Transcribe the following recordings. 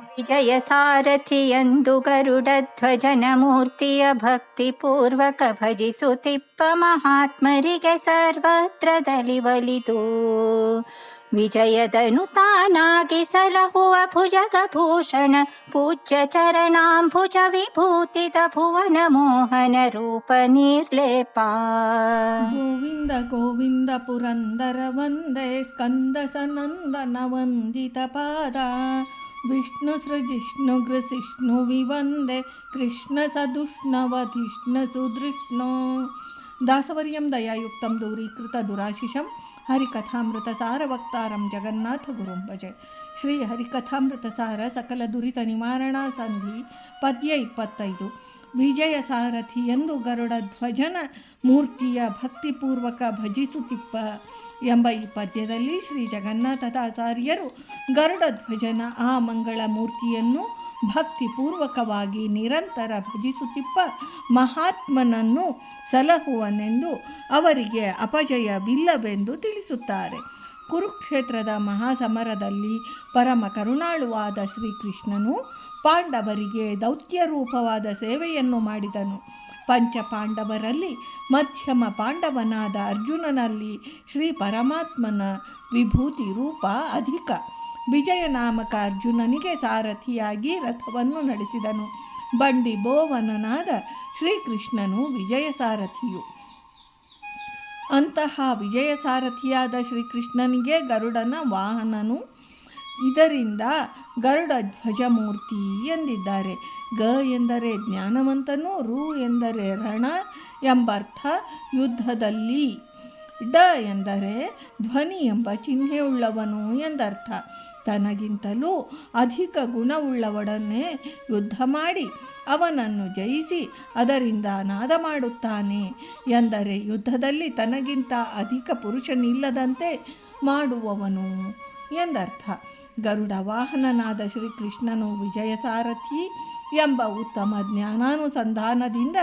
विजयसारथि गरुडध्वजनमूर्तिय भक्तिपूर्वक भजि सु सर्वत्र दलिबलितु विजयदनुतानागि सलहुव भुजगभूषण पूज्य चरणाम्भुज विभूतित भुवन मोहनरूप निर्लेपा। गोविन्द गोविन्द पुरन्दर वन्दे स्कन्दसनन्दन वन्दित पादा। विष्णुसृजिष्णुग्रसिष्णु विवन्दे कृष्णसदुष्णवधिष्णुसुदृष्णो ದಾಸವರ್ಯಂ ದಯಾಯುಕ್ತಂ ದೂರೀಕೃತ ದುರಾಶಿಷಂ ಹರಿಕಥಾಮೃತ ಸಾರ ವಕ್ತಾರಂ ಜಗನ್ನಾಥ ಗುರುಂ ಭಜೆ. ಶ್ರೀ ಹರಿಕಥಾಮೃತ ಸಾರ ಸಕಲ ದುರಿತ ನಿವಾರಣಾ ಸಂಧಿ ಪದ್ಯ ಇಪ್ಪತ್ತೈದು. ವಿಜಯ ಸಾರಥಿ ಎಂದು ಗರುಡ ಧ್ವಜನ ಮೂರ್ತಿಯ ಭಕ್ತಿಪೂರ್ವಕ ಭಜಿಸುತ್ತಿಪ್ಪ ಎಂಬ ಈ ಪದ್ಯದಲ್ಲಿ ಶ್ರೀ ಜಗನ್ನಾಥದಾಚಾರ್ಯರು ಗರುಡ ಧ್ವಜನ ಆ ಮಂಗಳ ಮೂರ್ತಿಯನ್ನು ಭಕ್ತಿಪೂರ್ವಕವಾಗಿ ನಿರಂತರ ಭಜಿಸುತ್ತಿಪ್ಪ ಮಹಾತ್ಮನನ್ನು ಸಲಹುವನೆಂದು ಅವರಿಗೆ ಅಪಜಯವಿಲ್ಲವೆಂದು ತಿಳಿಸುತ್ತಾರೆ. ಕುರುಕ್ಷೇತ್ರದ ಮಹಾಸಮರದಲ್ಲಿ ಪರಮ ಕರುಣಾಳುವಾದ ಶ್ರೀಕೃಷ್ಣನು ಪಾಂಡವರಿಗೆ ದೌತ್ಯ ರೂಪವಾದ ಸೇವೆಯನ್ನು ಮಾಡಿದನು. ಪಂಚ ಪಾಂಡವರಲ್ಲಿ ಮಧ್ಯಮ ಪಾಂಡವನಾದ ಅರ್ಜುನನಲ್ಲಿ ಶ್ರೀ ಪರಮಾತ್ಮನ ವಿಭೂತಿ ರೂಪ ಅಧಿಕ. ವಿಜಯ ನಾಮಕ ಅರ್ಜುನನಿಗೆ ಸಾರಥಿಯಾಗಿ ರಥವನ್ನು ನಡೆಸಿದನು. ಬಂಡಿ ಬೋವನನಾದ ಶ್ರೀಕೃಷ್ಣನು ವಿಜಯ ಸಾರಥಿಯು. ಅಂತಹ ವಿಜಯ ಸಾರಥಿಯಾದ ಶ್ರೀಕೃಷ್ಣನಿಗೆ ಗರುಡನ ವಾಹನನು. ಇದರಿಂದ ಗರುಡ ಧ್ವಜಮೂರ್ತಿ ಎಂದಿದ್ದಾರೆ. ಗ ಎಂದರೆ ಜ್ಞಾನವಂತನು, ರು ಎಂದರೆ ರಣ ಎಂಬರ್ಥ. ಯುದ್ಧದಲ್ಲಿ ಡ ಎಂದರೆ ಧ್ವನಿ ಎಂಬ ಚಿಹ್ನೆಯುಳ್ಳವನು ಎಂದರ್ಥ. ತನಗಿಂತಲೂ ಅಧಿಕ ಗುಣವುಳ್ಳವಡನ್ನೇ ಯುದ್ಧ ಮಾಡಿ ಅವನನ್ನು ಜಯಿಸಿ ಅದರಿಂದ ನಾದ ಮಾಡುತ್ತಾನೆ ಎಂದರೆ ಯುದ್ಧದಲ್ಲಿ ತನಗಿಂತ ಅಧಿಕ ಪುರುಷನಿಲ್ಲದಂತೆ ಮಾಡುವವನು ಎಂದರ್ಥ. ಗರುಡ ವಾಹನನಾದ ಶ್ರೀಕೃಷ್ಣನು ವಿಜಯ ಸಾರಥಿ ಎಂಬ ಉತ್ತಮ ಜ್ಞಾನಾನುಸಂಧಾನದಿಂದ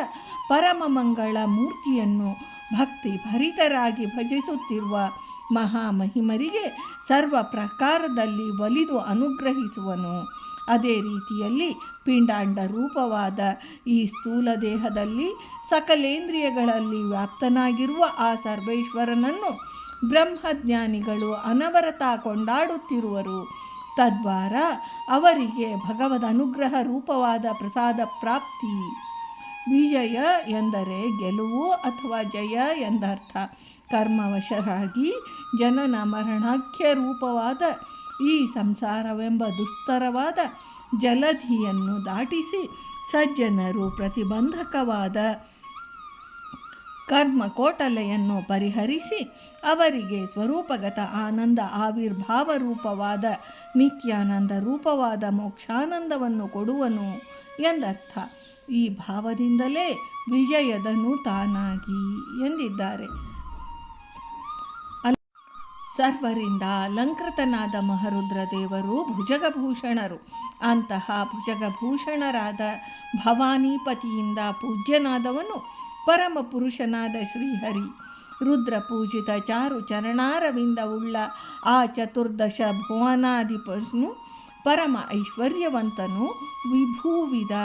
ಪರಮ ಮಂಗಳ ಮೂರ್ತಿಯನ್ನು ಭಕ್ತಿ ಭರಿತರಾಗಿ ಭಜಿಸುತ್ತಿರುವ ಮಹಾಮಹಿಮರಿಗೆ ಸರ್ವ ಪ್ರಕಾರದಲ್ಲಿ ಒಲಿದು ಅನುಗ್ರಹಿಸುವನು. ಅದೇ ರೀತಿಯಲ್ಲಿ ಪಿಂಡಾಂಡ ರೂಪವಾದ ಈ ಸ್ಥೂಲ ದೇಹದಲ್ಲಿ ಸಕಲೇಂದ್ರಿಯಗಳಲ್ಲಿ ವ್ಯಾಪ್ತನಾಗಿರುವ ಆ ಸರ್ವೇಶ್ವರನನ್ನು ಬ್ರಹ್ಮಜ್ಞಾನಿಗಳು ಅನವರತ ಕೊಂಡಾಡುತ್ತಿರುವರು. ತದ್ವಾರ ಅವರಿಗೆ ಭಗವದ್ ಅನುಗ್ರಹ ರೂಪವಾದ ಪ್ರಸಾದ ಪ್ರಾಪ್ತಿ. ವಿಜಯ ಎಂದರೆ ಗೆಲುವು ಅಥವಾ ಜಯ ಎಂದರ್ಥ. ಕರ್ಮವಶರಾಗಿ ಜನನ ಮರಣಾಖ್ಯ ರೂಪವಾದ ಈ ಸಂಸಾರವೆಂಬ ದುಸ್ತರವಾದ ಜಲಧಿಯನ್ನು ದಾಟಿಸಿ ಸಜ್ಜನರು ಪ್ರತಿಬಂಧಕವಾದ ಕರ್ಮ ಕೋಟಲೆಯನ್ನು ಪರಿಹರಿಸಿ ಅವರಿಗೆ ಸ್ವರೂಪಗತ ಆನಂದ ಆವಿರ್ಭಾವ ರೂಪವಾದ ನಿತ್ಯಾನಂದ ರೂಪವಾದ ಮೋಕ್ಷಾನಂದವನ್ನು ಕೊಡುವನು ಎಂದರ್ಥ. ಈ ಭಾವದಿಂದಲೇ ವಿಜಯದನು ತಾನಾಗಿ ಎಂದಿದ್ದಾರೆ. ಸರ್ವರಿಂದ ಅಲಂಕೃತನಾದ ಮಹರುದ್ರ ದೇವರು ಭುಜಗಭೂಷಣರು. ಅಂತಹ ಭುಜಗಭೂಷಣರಾದ ಭವಾನಿಪತಿಯಿಂದ ಪೂಜ್ಯನಾದವನು ಪರಮ ಪುರುಷನಾದ ಶ್ರೀಹರಿ. ರುದ್ರ ಪೂಜಿತ ಚಾರು ಚರಣಾರವಿಂದವುಳ್ಳ ಆ ಚತುರ್ದಶ ಭುವನಾಧಿಪನು ಪರಮ ಐಶ್ವರ್ಯವಂತನು ವಿಭೂವಿದ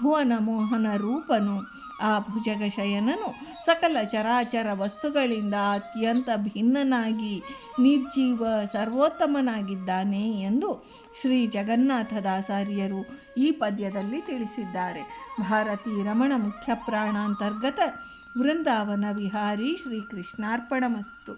ಭುವನ ಮೋಹನ ರೂಪನು. ಆ ಭುಜಗಶಯನನು ಸಕಲ ಚರಾಚರ ವಸ್ತುಗಳಿಂದ ಅತ್ಯಂತ ಭಿನ್ನನಾಗಿ, ನಿರ್ಜೀವ ಸರ್ವೋತ್ತಮನಾಗಿದ್ದಾನೆ ಎಂದು ಶ್ರೀ ಜಗನ್ನಾಥದಾಸಾರ್ಯರು ಈ ಪದ್ಯದಲ್ಲಿ ತಿಳಿಸಿದ್ದಾರೆ. ಭಾರತೀ ರಮಣ ಮುಖ್ಯ ಪ್ರಾಣಾಂತರ್ಗತ ವೃಂದಾವನ ವಿಹಾರಿ ಶ್ರೀಕೃಷ್ಣಾರ್ಪಣಮಸ್ತು.